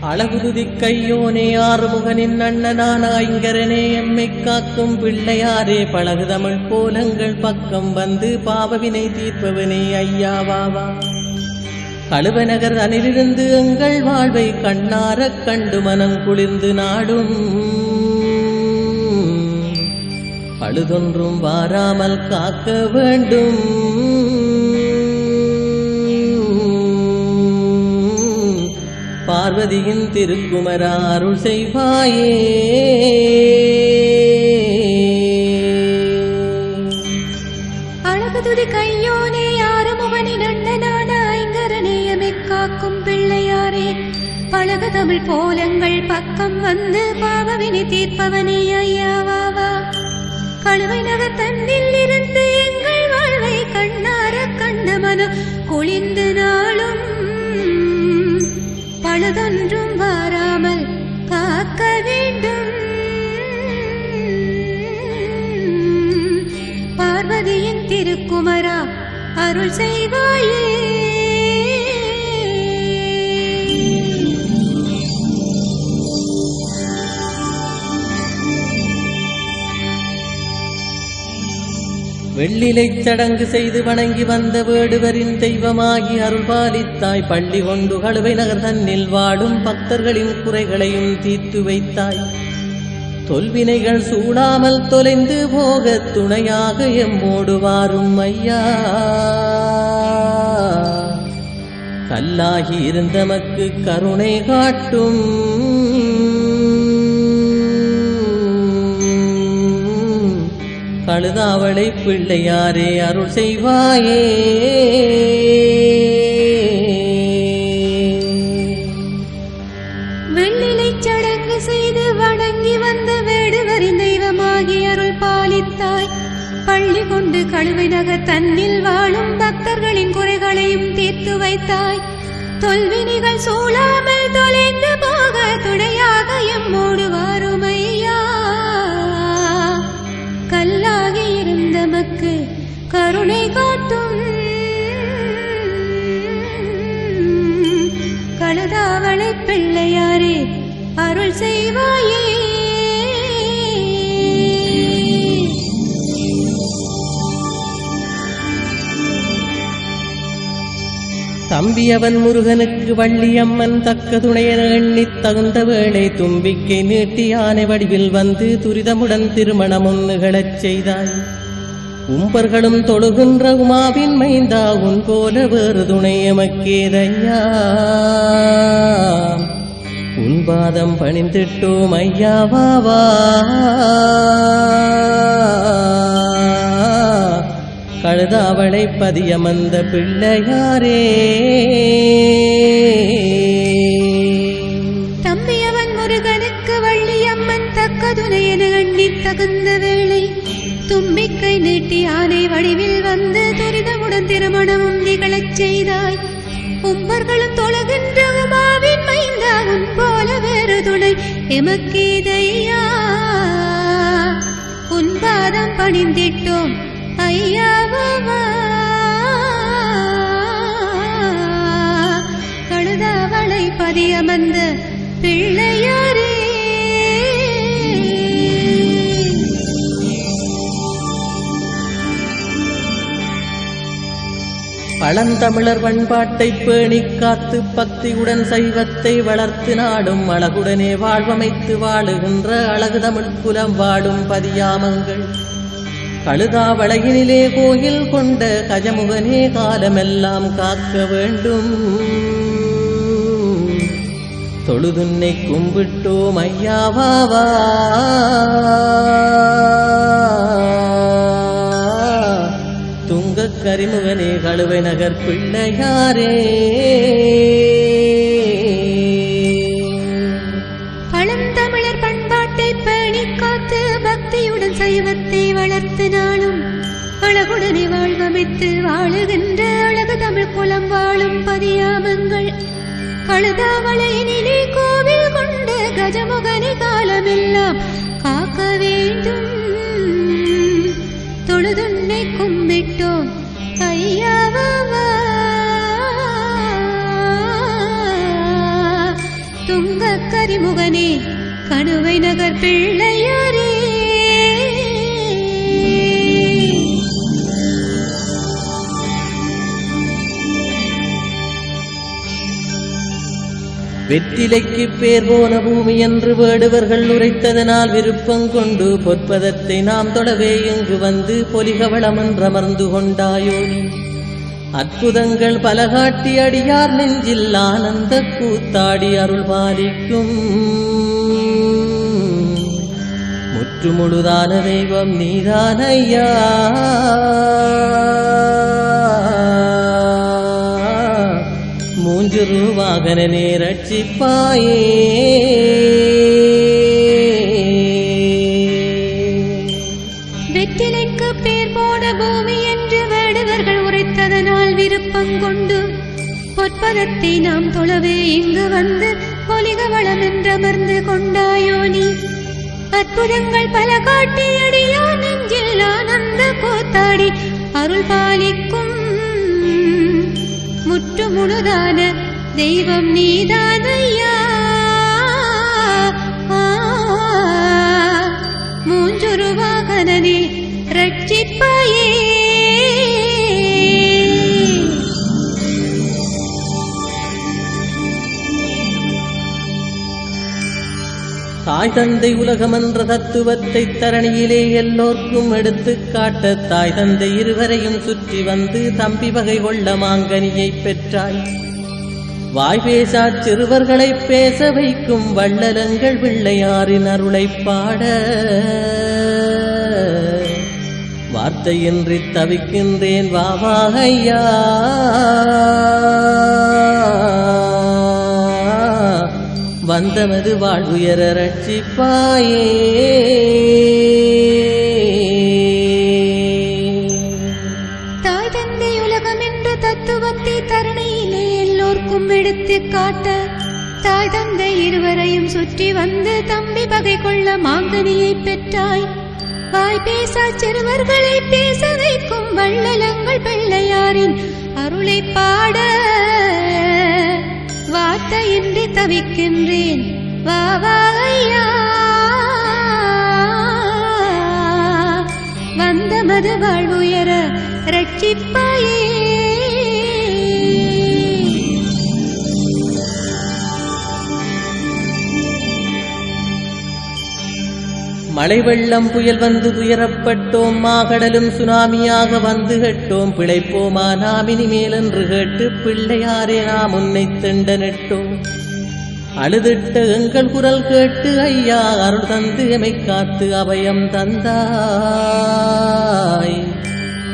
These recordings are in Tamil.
அழகுதுதி கையோனே ஆறுமுகனின் அண்ணனான ஐங்கரனே எம்மை காக்கும் பிள்ளையாரே பழகு தமிழ் கோலங்கள் பக்கம் வந்து பாவவினை தீர்ப்பவனே ஐயாவாவா கழுவநகர் அணிலிருந்து எங்கள் வாழ்வை கண்ணாரக் கண்டு மனம் குளிர்ந்து நாடும். பழுதொன்றும் வாராமல் காக்க வேண்டும். பார்வதியின் திருக்குமரா அருள் செய்வாயே. அழகுதுதி கையோனே ஆறுமுகனின் அண்ணனான ஐங்கரநேயமை காக்கும் பிள்ளையாரே. பழக தமிழ் போலங்கள் பக்கம் வந்து பாவவினை தீர்ப்பவனே ஐயாவாவா கழுவை நகர் தன்னில் இருந்து எங்கள் வாழ்வை கண்ணார கண்ட மனம் குளிர்ந்து நாளும் பழுதொன்றும் வாராமல் காக்க வேண்டும். பார்வதியின் திருக்குமரா அருள் செய்வாயே. வெள்ளிலைச் சடங்கு செய்து வணங்கி வந்த வேடுவரின் தெய்வமாகி அருள்பாலித்தாய் பள்ளி கொண்டு கழுவை நகர் தன்னில் வாடும் பக்தர்களின் குறைகளையும் தீர்த்து வைத்தாய். தொல்வினைகள் சூடாமல் தொலைந்து போக துணையாக எம்மோடு வாரும் ஐயா கல்லாகி இருந்தமக்கு கருணை காட்டும். கழுதாவளை பிள்ளையாரே அருள் செய்வாயே. வெள்ளிலை சடங்கு செய்து வணங்கி வந்த வேடுவரின் தெய்வமாகி அருள் பாலித்தாய். பள்ளி கொண்டு கழுவை நக தன்னில் வாழும் பக்தர்களின் குறைகளையும் தீர்த்து வைத்தாய். தொல்வினிகள் சூழாமல் தொலைந்து போக துணையாக எம்மோடு கழுதாவளை பிள்ளையாரே அருள் செய்வாயே. தம்பியவன் முருகனுக்கு வள்ளியம்மன் தக்க துணையென எண்ணி தகுந்த வேளை தும்பிக்கை நீட்டி யானை வடிவில் வந்து துரிதமுடன் திருமணம் ஒன்றுகளச் செய்தாய். உம்பர்களும் தொழுகின்ற உமாவின் மைந்தா உன் போல வேறு துணை எமக்கேதையா? உன் பாதம் பணிந்திட்டோம் ஐயாவாவா கழுதாவளை பதியமந்த பிள்ளையாரே. தம்பியவன் முருகனுக்கு வள்ளியம்மன் தக்க என எண்ணித் தகுந்தவர் தும்பிக்கை நீட்டி ஆனை வடிவில் வந்து துரிதமுடன் திருமணமும் நிகழச் செய்தாய். உம்பர்களும் தொழுகின்ற உமாவின் மைந்தா உன் போல வேறு துணை எமக்கீதையா. உன் பாதம் பணிந்திட்டோம் ஐயாவா கழுதாவளை பதியமர்ந்த பிள்ளையாரே. பழந்தமிழர் பண்பாட்டை பேணி காத்து பக்தியுடன் சைவத்தை வளர்த்து நாடும் அழகுடனே வாழ்வமைத்து வாழுகின்ற அழகு தமிழ் குலம் வாடும் பதியாமங்கள். கழுதாவளையினிலே கோயில் கொண்ட கஜமுகனே காலமெல்லாம் காக்க வேண்டும். தொழுதுன்னை கும்பிட்டோம் ஐயாவாவா கரிமுகனே கழுவை நகர் பிள்ளையாரே. கரிமுகனே கணுவை நகர் பிள்ளையாரே. வெற்றிலைக்கு பேர் போன பூமி என்று வேடுவர்கள் உரைத்ததனால் விருப்பம் கொண்டு பொற்பதத்தை நாம் தொடவே இங்கு வந்து பொலிகவளம் என்றமர்ந்து கொண்டாயோ அற்புதங்கள் பல காட்டி அடியார் நெஞ்சில் ஆனந்த கூத்தாடி அருள் பாலிக்கும். முற்றுமுழுதான தெய்வம் நீதானையா. மூன்று ரூபாகன நேரட்சிப்பாயே. உரைத்ததனால் விருப்பம் கொண்டு பொற்பதத்தை நாம் தொழவே இங்கு வந்து பொலிக வளம் என்றமர்ந்து கொண்டாயோ நீ. அற்புதங்கள் பல காட்டி அடியா நெஞ்சில் ஆனந்த கூத்தாடி அருள் பாலிக்கும் முற்று முழுதான தெய்வம் நீதானையா. மூஞ்சுருவாகனே ரட்சிப்பாயே. தாய் தந்தை உலகமன்ற தத்துவத்தை தரணியிலே எல்லோர்க்கும் எடுத்து காட்ட தாய் தந்தை இருவரையும் சுற்றி வந்து தம்பி வகை கொள்ள மாங்கனியை பெற்றாய். வாய் பேசா சிறுவர்களை பேச வைக்கும் வள்ளலங்கள் பிள்ளையாரின் அருளைப் பாட. வார்த்தையின்றி தவிக்கின்றேன் வாவாகையா. வந்தமது வாழ்வுயர ரட்சிப்பாயே. தாய் தந்தை உலகம் என்ற தத்துவத்தை தரணையிலே எல்லோர்க்கும் எடுத்து காட்ட தாய் தந்தை இருவரையும் சுற்றி வந்து தம்பி பகை கொள்ள மாங்கனியை பெற்றாய். வாய் பேசா சிறுவர்களை பேச வைக்கும் வள்ளலங்கள் பிள்ளையாரின் அருளை பாட வார்த்தையின்றி தவிக்கின்றேன். வா வந்த மது வாழ்வுயர ரட்சிப்பாயே. மழை வெள்ளம் புயல் வந்து துயரப்பட்டோம் மாகடலும் சுனாமியாக வந்து கட்டோம். பிழைப்போமா நாம் இனிமேல் என்று கேட்டு பிள்ளையாரே நாம் உன்னை திண்டனிட்டோம் அழுதிட்ட எங்கள் குரல் கேட்டு ஐயா அருள் தந்து எமை காத்து அபயம் தந்தாய்.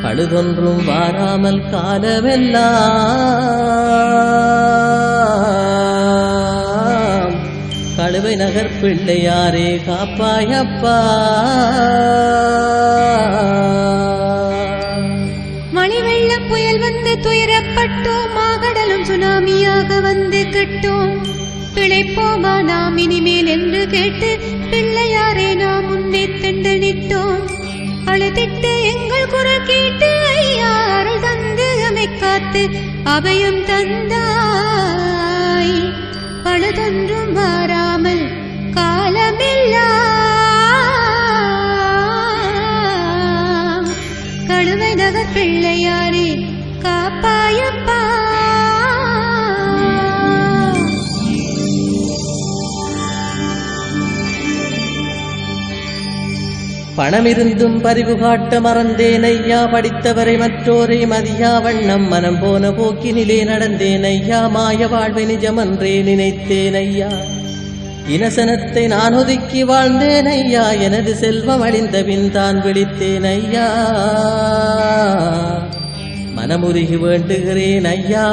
பழுதொன்றும் வாராமல் காலமெல்லாம் கழுவை நகர் பிள்ளையாரே காப்பாயப்பா மணிவெள்ள புயல் வந்து துயரப்பட்டோம் மாகடலும் சுனாமியாக வந்து கட்டோம். பிழைப்போமா நாம் இனிமேல் என்று கேட்டு பிள்ளையாரே நாம் முன்னே தண்டனிட்டோம் அழுதிட்டு எங்கள் குரல் கேட்டு ஐயா அருள் தந்து அமை காத்து அபயம் தந்தாய். பழுதொன்றும் வாராமல் காலமில்லா. கழுவை நகர் பிள்ளையாரே காப்பாயம் பணமிருந்தும் பரிவு காட்ட மறந்தேன் ஐயா படித்தவரை மற்றோரை மதியா வண்ணம் மனம் போன போக்கினிலே நடந்தேன் ஐயா மாய வாழ்வை நிஜமன்றே நினைத்தேன் ஐயா. இனசனத்தை நான் ஒதுக்கி வாழ்ந்தேன் ஐயா எனது செல்வம் அழிந்த பின் தான் விழித்தேன் ஐயா. மனமுருகி வேண்டுகிறேன் ஐயா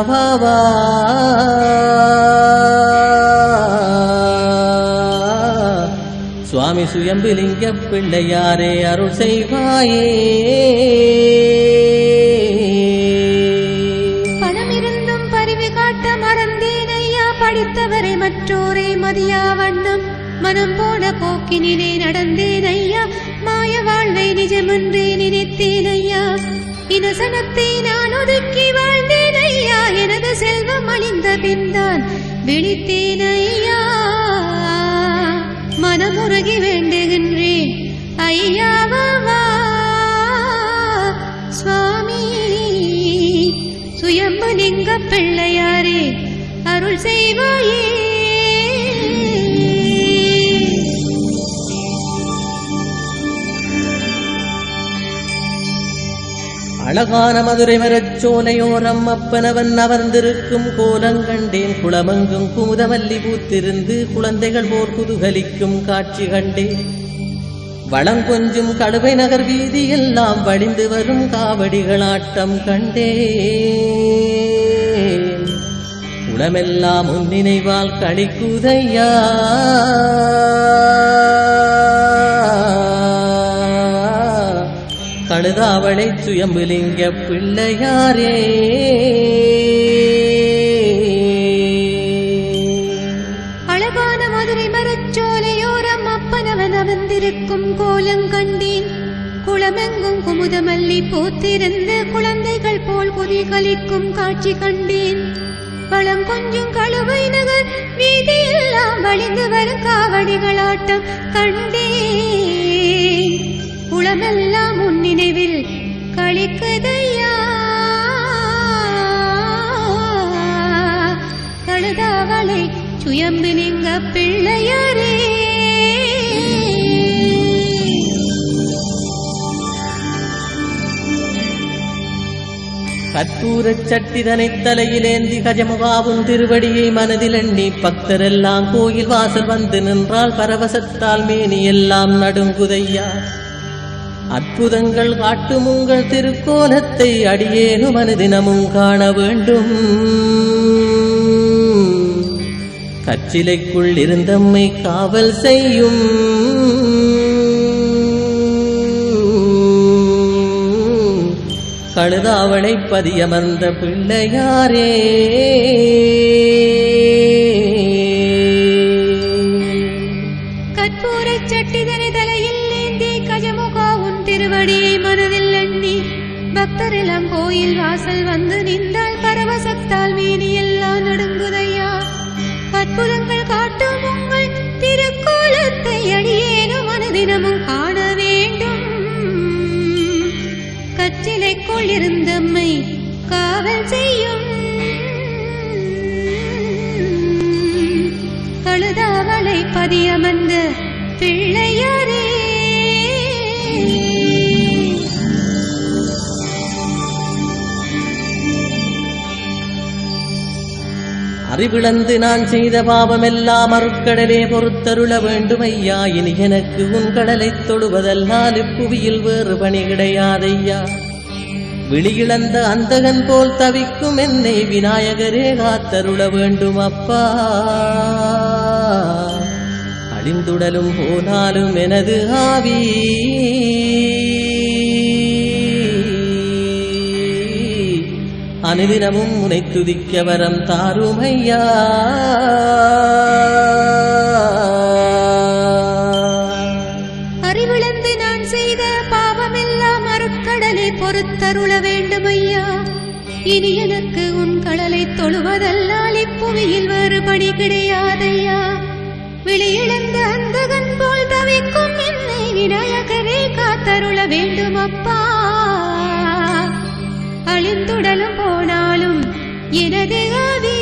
சுவாமி சுயம்பிலிங்க பிள்ளையாரே அருள் செய்வாயே. பணமிருந்தும் பரிவு காட்ட மறந்தேன் ஐயா. படித்தவரை மற்றோரை மதியா வண்ணம். மனம் போன போக்கினிலே நடந்தேன் ஐயா. மாய வாழ்வை நிஜமன்றே நினைத்தேன் ஐயா. இனசனத்தை நான் ஒதுக்கி வாழ்ந்தேன் ஐயா. எனது செல்வம் அழிந்த பின்தான் விழித்தேன் ஐயா. பிள்ளையாரே அருள் செய்வாயே. அழகான மதுரை மரச்சோலையோரம் அப்பனவன் அமர்ந்திருக்கும் கோலங்கண்டேன் குளமங்கும் குமுதமல்லி பூத்திருந்து குழந்தைகள் போர் குதுகலிக்கும் காட்சி கண்டேன். வளங்கொஞ்சும் கழுவை நகர் வீதியெல்லாம் வழிந்து வரும் காவடிகளாட்டம் கண்டேன். உளமெல்லாம் உன் நினைவால் கழிக்குதையா கழுதாவளை சுயம்புலிங்க பிள்ளையாரே. அழகான மதுரை மரச்சோலையோரம் அப்பனவன் அமர்ந்திருக்கும் கோலங்கண்டேன் குளமெங்கும் குமுதமல்லி பூத்திருந்த குழந்தைகள் போல் குதிகலிக்கும் காட்சி கண்டேன். வளம் கொஞ்சம் கழுவை நகர். வீதியெல்லாம் வழிந்து வரும் காவடிகளாட்டம் கண்டே குளமெல்லாம் உன் நினைவில் கழிக்குதையா கழுதாவளை சுயம்பிலிங்க பிள்ளை கற்பூரச் சட்டிதனைத் தலையிலேந்தி கஜமுகாவும் திருவடியை மனதில் எண்ணி பக்தரெல்லாம் கோயில் வாசல் வந்து நின்றால் பரவசத்தால் மேனி எல்லாம் நடுங்குதையா. அற்புதங்கள் காட்டும் உங்கள் திருக்கோலத்தை அடியேனும் மனதினமும் காண வேண்டும். கச்சிலைக்குள் இருந்தம்மை காவல் செய்யும். கழுதாவளை பதியமர்ந்த பிள்ளையாரே. கற்பூரச் சட்டிதனை தலையில் ஏந்தி கஜமுகா உன் திருவடியை மனதில் எண்ணி பக்தரெல்லாம் கோயில் வாசல் வந்து நின்றால் பரவசத்தால் மேனி எல்லாம் நடுங்குதையா? அற்புதங்கள் இருந்தம்மை காவல் செய்யும். கழுதாவளை பதியமர்ந்த பிள்ளையாரே. அறிவிழந்து நான் செய்த பாவமெல்லாம் அருட்கடலே பொறுத்தருள வேண்டும் ஐயா இனி எனக்கு உன் கடலைத் தொழுவதல்லால் புவியில் வேறு பணி கிடையாதையா விழியிழந்த அந்தகன் போல் தவிக்கும் என்னை விநாயகரே காத்தருள வேண்டும் அப்பா அழிந்துடலும் போனாலும் எனது ஆவி. அனுதினமும் உனை துதிக்க வரம் தாருமையா. பொறுத்தருள வேண்டும் ஐயா இனி எனக்கு உன் கடலை தொழுவதல்லால் இப்புவியில் வேறு பணி கிடையாதையா விழியிழந்த அந்தகன் போல் தவிக்கும் என்னை விநாயகரே காத்தருள வேண்டும் அப்பா அழிந்துடலும் போனாலும் எனது ஆவி.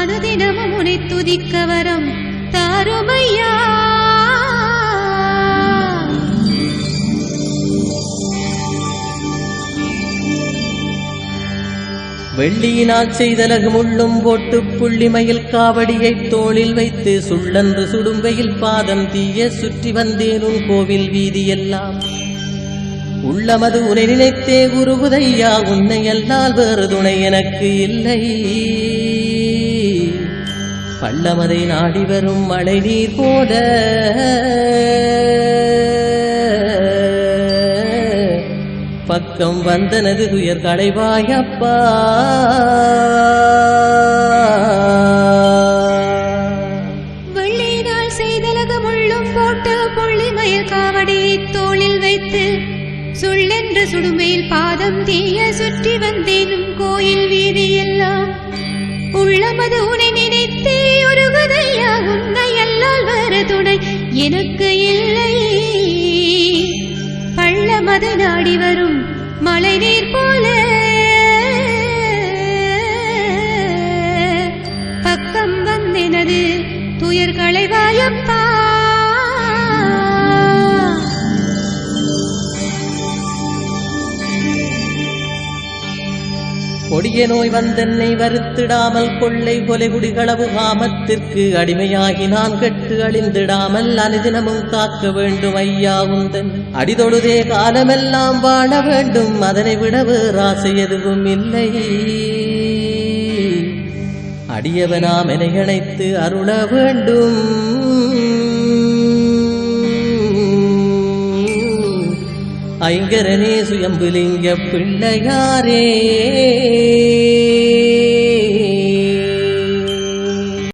அனுதினமும் உனை துதிக்க வரம் தாருமையா? வெள்ளியினால் செய்தலகு முள்ளும் போட்டு புள்ளிமயில் காவடியைத் தோளில் வைத்து சுள்ளன்று சுடும்பையில் பாதம் தீய சுற்றி வந்தேன் உன் கோவில் வீதியெல்லாம். உள்ளமது உனை நினைத்தே குருகுதையா உன்னை அல்லால் வேறு துணை எனக்கு இல்லை. பள்ளமதை நாடி வரும் மழை நீர் போல. பக்கம் வந்தனது துயர் களைவாயப்பா வெள்ளையினால் செய்தலக முள்ளும் போட்டு புள்ளி புள்ளிமயில் காவடியை தோளில் வைத்து சுள்ளென்று சுடுமையில் பாதம் தீய நோய் வந்தென்னை வருத்திடாமல் கொள்ளை கொலை குடிகளவு காமத்திற்கு அடிமையாகி நான் கெட்டு அழிந்திடாமல் அனுதினமும் காக்க வேண்டும் ஐயா உந்தன். அடிதொழுதே காலமெல்லாம் வாழ வேண்டும் அதனை விட வேறாசை எதுவும் இல்லை. அடியவனாம் என இணைத்து அருள வேண்டும். ஐங்கரனே சுயம்புலிங்க பிள்ளையாரே.